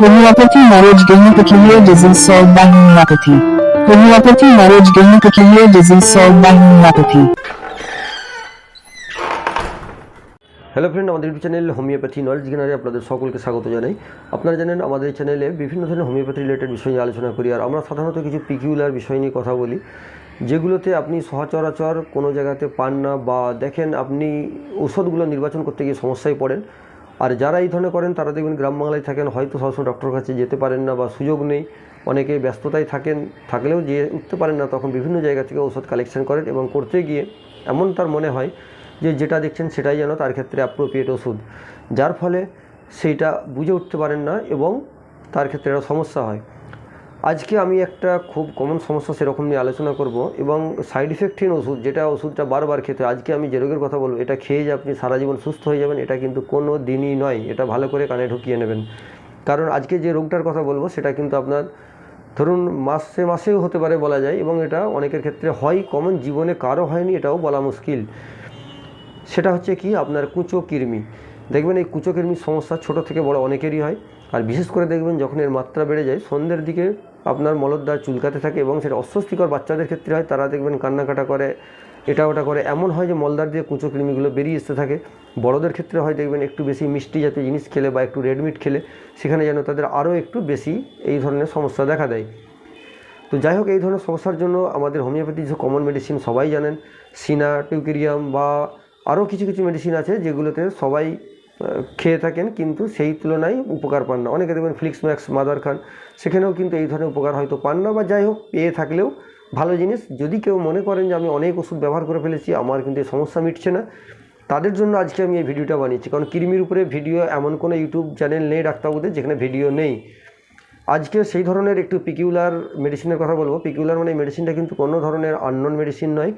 Homeopathy marriage gain peculiar disease solved by homeopathy. Homeopathy marriage gain peculiar disease solved by homeopathy. Hello friend আমাদের YouTube channel homeopathy knowledge গেনারে আপনাদের সকলকে স্বাগত জানাই আপনারা জানেন, আমাদের চ্যানেলে বিভিন্ন ধরনের হোমিওপ্যাথি রিলেটেড বিষয় নিয়ে আলোচনা করি, আর আমরা সাধারণত কিছু পিকিউলার বিষয় নিয়ে কথা বলি, যেগুলোতে আপনি সচরাচর কোনো জায়গাতে পান না বা দেখেন আপনি ওষুধগুলো নির্বাচন করতে গিয়ে সমস্যায় পড়েন আর যারা এই ধরনের করেন, তারা দেখবেন গ্রাম বাংলায় থাকেন, হয়তো সবসময় ডক্টর কাছে যেতে পারেন না বা সুযোগ নেই। অনেকে ব্যস্ততায় থাকেন, থাকলেও যেয়ে উঠতে পারেন না, তখন বিভিন্ন জায়গা থেকে ওষুধ কালেকশন করেন এবং করতে গিয়ে এমন তার মনে হয় যে যেটা দেখছেন সেটাই যেন তার ক্ষেত্রে অ্যাপ্রোপ্রিয়েট ওষুধ। যার ফলে সেইটা বুঝে উঠতে পারেন না এবং তার ক্ষেত্রে একটা সমস্যা হয়। আজকে আমি একটা খুব কমন সমস্যা সেরকম নিয়ে আলোচনা করব এবং সাইড ইফেক্টহীন ওষুধ, যেটা ওষুধটা বারবার খেতে আজকে আমি যে রোগের কথা বলব, এটা খেয়ে যে আপনি সারা জীবন সুস্থ হয়ে যাবেন, এটা কিন্তু কোনো দিনই নয়। এটা ভালো করে কানে ঢুকিয়ে নেবেন। কারণ আজকে যে রোগটার কথা বলব, সেটা কিন্তু আপনার ধরুন মাসে মাসেও হতে পারে বলা যায় এবং এটা অনেকের ক্ষেত্রে হয় কমন জীবনে কারও হয়নি, এটাও বলা মুশকিল। সেটা হচ্ছে কি, আপনার কুচো কৃমি। দেখবেন এই কুচো কৃমির সমস্যা ছোট থেকে বড় অনেকেরই হয়। আর বিশেষ করে দেখবেন যখন এর মাত্রা বেড়ে যায়, সন্ধ্যের দিকে আপনার মলদ্বার চুলকাতে থাকে এবং সেটা অস্বস্তিকর বাচ্চাদের ক্ষেত্রে হয়। তারা দেখবেন কান্নাকাটা করে, এটা ওটা করে। এমন হয় যে মলদার দিয়ে কুচো কৃমিগুলো বেরিয়ে আসতে থাকে। বড়দের ক্ষেত্রে হয় দেখবেন একটু বেশি মিষ্টি জাতীয় জিনিস খেলে বা একটু রেডমিট খেলে, সেখানে যেন তাদের আরও একটু বেশি এই ধরনের সমস্যা দেখা দেয়। তো যাই হোক, এই ধরনের সমস্যার জন্য আমাদের হোমিওপ্যাথি যে কমন মেডিসিন সবাই জানেন, সিনা, টিউকেরিয়াম বা আরও কিছু কিছু মেডিসিন আছে যেগুলোতে সবাই খেয়ে থাকেন, কিন্তু সেই তুলনায় উপকার পান না। অনেকে দেখবেন ফ্লিক্স ম্যাক্স মাদার খান সেখানেও কিন্তু এই ধরনের উপকার হয়তো পান না বা যাই হোক, পেয়ে থাকলেও ভালো জিনিস। যদি কেউ মনে করেন যে আমি অনেক ওষুধ ব্যবহার করে ফেলেছি, আমার কিন্তু এই সমস্যা মিটছে না। তাদের জন্য আজকে আমি এই ভিডিওটা বানিয়েছি। কারণ কৃমির উপরে ভিডিও, এমন কোনো ইউটিউব চ্যানেল নেই ডাক্তারবাবুদের, যেখানে ভিডিও নেই। আজকে সেই ধরনের একটু পিকিউলার মেডিসিনের কথা বলব। পিকিউলার মানে মেডিসিনটা কিন্তু কোনো ধরনের আননোন মেডিসিন নয়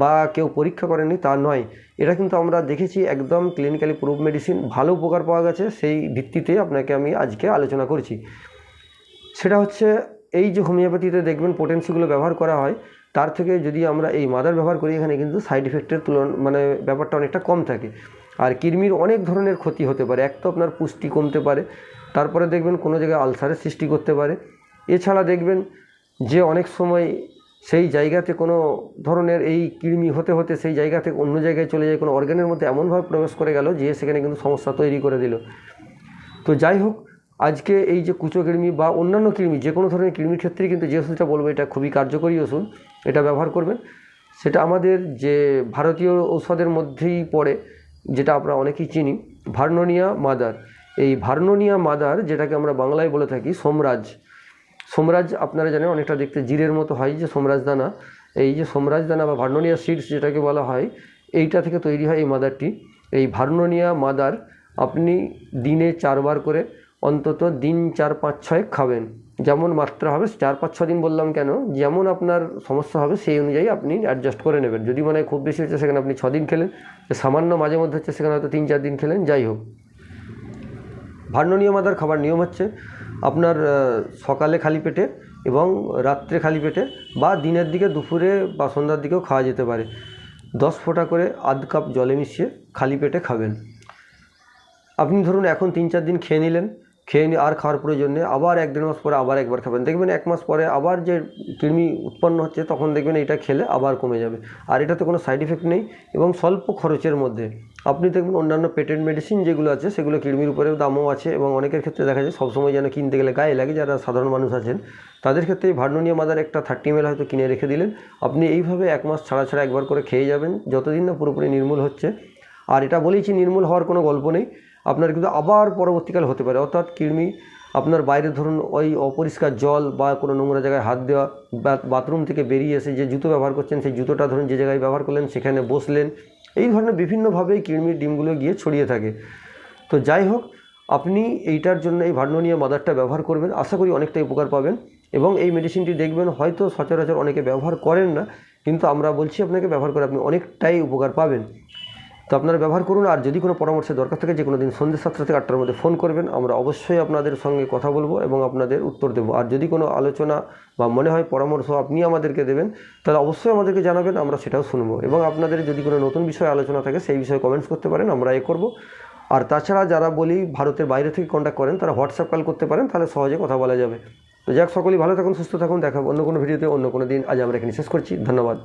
বা কেউ পরীক্ষা করেনি তা নয়। এটা কিন্তু আমরা দেখেছি একদম ক্লিনিক্যালি প্রুভ মেডিসিন ভালো উপকার পাওয়া গেছে, সেই ভিত্তিতে আপনাকে আমি আজকে আলোচনা করছি। সেটা হচ্ছে এই যে হোমিওপ্যাথিতে দেখবেন পোটেন্সিগুলো ব্যবহার করা হয়, তার থেকে যদি আমরা এই মাদার ব্যবহার করি, এখানে কিন্তু সাইড ইফেক্টের তুলন মানে ব্যাপারটা অনেকটা কম থাকে। আর কৃমির অনেক ধরনের ক্ষতি হতে পারে। এক তো আপনার পুষ্টি কমতে পারে তারপরে দেখবেন কোনো জায়গায় আলসারের সৃষ্টি করতে পারে। এছাড়া দেখবেন যে অনেক সময় সেই জায়গাতে কোনো ধরনের এই কৃমি হতে হতে সেই জায়গা থেকে অন্য জায়গায় চলে যায়, কোনো অর্গ্যানের মধ্যে এমনভাবে প্রবেশ করে গেল যে সেখানে কিন্তু সমস্যা তৈরি করে দিল। তো যাই হোক, আজকে এই যে কুচো কৃমি বা অন্যান্য কৃমি, যে কোনো ধরনের কৃমির ক্ষেত্রে কিন্তু যে ওষুধটা বলব, এটা খুবই কার্যকরী ওষুধ, এটা ব্যবহার করবেন। সেটা আমাদের যে ভারতীয় ঔষধের মধ্যেই পড়ে, যেটা আমরা অনেকেই চিনি, ভার্নোনিয়া মাদার। এই ভার্নোনিয়া মাদার, যেটাকে আমরা বাংলায় বলে থাকি, সোমরাজ। সোমরাজ, আপনারা জানেন, অনেকটা দেখতে জিরের মতো হয়, যে সোমরাজ দানা। এই যে সোমরাজ দানা বা ভার্নোনিয়া সিডস যেটাকে বলা হয়, এইটা থেকে তৈরি হয় এই মাদারটি। এই ভার্নোনিয়া মাদার আপনি দিনে চারবার করে অন্তত দিন চার, পাঁচ ছয় খাবেন। যেমন মাত্রা হবে, চার, পাঁচ ছ দিন বললাম কেন, যেমন আপনার সমস্যা হবে, সেই অনুযায়ী আপনি অ্যাডজাস্ট করে নেবেন। যদি মনে খুব বেশি হচ্ছে, সেখানে আপনি দিন খেলেন, সামান্য মাঝে মধ্যে হচ্ছে, সেখানে হয়তো তিন, চার দিন খেলেন, যাই হোক। ভার্ণনীয় মাদার খাবার নিয়ম হচ্ছে আপনার সকালে খালি পেটে এবং রাত্রে খালি পেটে বা দিনের দিকে দুপুরে বা সন্ধ্যার দিকেও খাওয়া যেতে পারে। দশ ফোঁটা করে আধ কাপ জলে মিশিয়ে খালি পেটে খাবেন। আপনি ধরুন এখন তিন চার দিন খেয়ে নিলেন খেয়ে নিয়ে আর খাওয়ার প্রয়োজন নেই। আবার এক দেড় মাস পরে আবার একবার খাবেন। দেখবেন এক মাস পরে আবার যে কৃমি উৎপন্ন হচ্ছে, তখন দেখবেন এটা খেলে আবার কমে যাবে। আর এটাতে কোনো সাইড ইফেক্ট নেই এবং স্বল্প খরচের মধ্যে। আপনি দেখবেন অন্যান্য পেটেন্ট মেডিসিন যেগুলো আছে, সেগুলো কৃমির উপরেও দামও আছে এবং অনেকের ক্ষেত্রে দেখা যায় সবসময় যেন কিনতে গেলে গায়ে লাগে। যারা সাধারণ মানুষ আছেন, তাদের ক্ষেত্রে ভার্নোনিয়া মাদার একটা থার্টি এমএল হয়তো কিনে রেখে দিলেন। আপনি এইভাবে এক মাস ছাড়া ছাড়া একবার করে খেয়ে যাবেন। যতদিন না পুরোপুরি নির্মূল হচ্ছে আর এটা বলেইছি নির্মূল হওয়ার কোনো গল্প নেই। আপনার কিন্তু আবার পরবর্তীকাল হতে পারে। অর্থাৎ কৃমি, আপনার বাইরে ধরুন ওই অপরিষ্কার জল বা কোনো নোংরা জায়গায় হাত দেওয়া বাথরুম থেকে বেরিয়ে এসে যে জুতো ব্যবহার করছেন, সেই জুতোটা ধরুন যে জায়গায় ব্যবহার করলেন, সেখানে বসলেন। এই ধরনের বিভিন্নভাবেই কৃমির ডিমগুলো গিয়ে ছড়িয়ে থাকে। তো যাই হোক, আপনি এইটার জন্য এই ভার্নোনিয়া মাদারটা ব্যবহার করবেন। আশা করি অনেকটাই উপকার পাবেন। এবং এই মেডিসিনটি দেখবেন, হয়তো সচরাচর অনেকে ব্যবহার করেন না, কিন্তু আমরা বলছি আপনাকে ব্যবহার করে আপনি অনেকটাই উপকার পাবেন। তো আপনারা ব্যবহার করুন, আর যদি কোনো পরামর্শের দরকার থাকে যে কোনো দিন সন্ধ্যে সাতটা থেকে আটটার মধ্যে ফোন করবেন। আমরা অবশ্যই আপনাদের সঙ্গে কথা বলব এবং আপনাদের উত্তর দেবো। আর যদি কোনো আলোচনা বা মনে হয় পরামর্শ আপনি আমাদেরকে দেবেন, তাহলে অবশ্যই আমাদেরকে জানাবেন, আমরা সেটাও শুনব। এবং আপনাদের যদি কোনো নতুন বিষয়ে আলোচনা থাকে, সেই বিষয়ে কমেন্টস করতে পারেন, আমরা এ করব। আর তাছাড়া যারা বলি ভারতের বাইরে থেকে কন্ট্যাক্ট করেন, তারা হোয়াটসঅ্যাপ কল করতে পারেন, তাহলে সহজে কথা বলা যাবে। তো যাক, সকলেই ভালো থাকুন, সুস্থ থাকুন দেখাবো অন্য কোনো ভিডিওতে অন্য কোনো দিন। আজ আমরা এখানে শেষ করছি। ধন্যবাদ।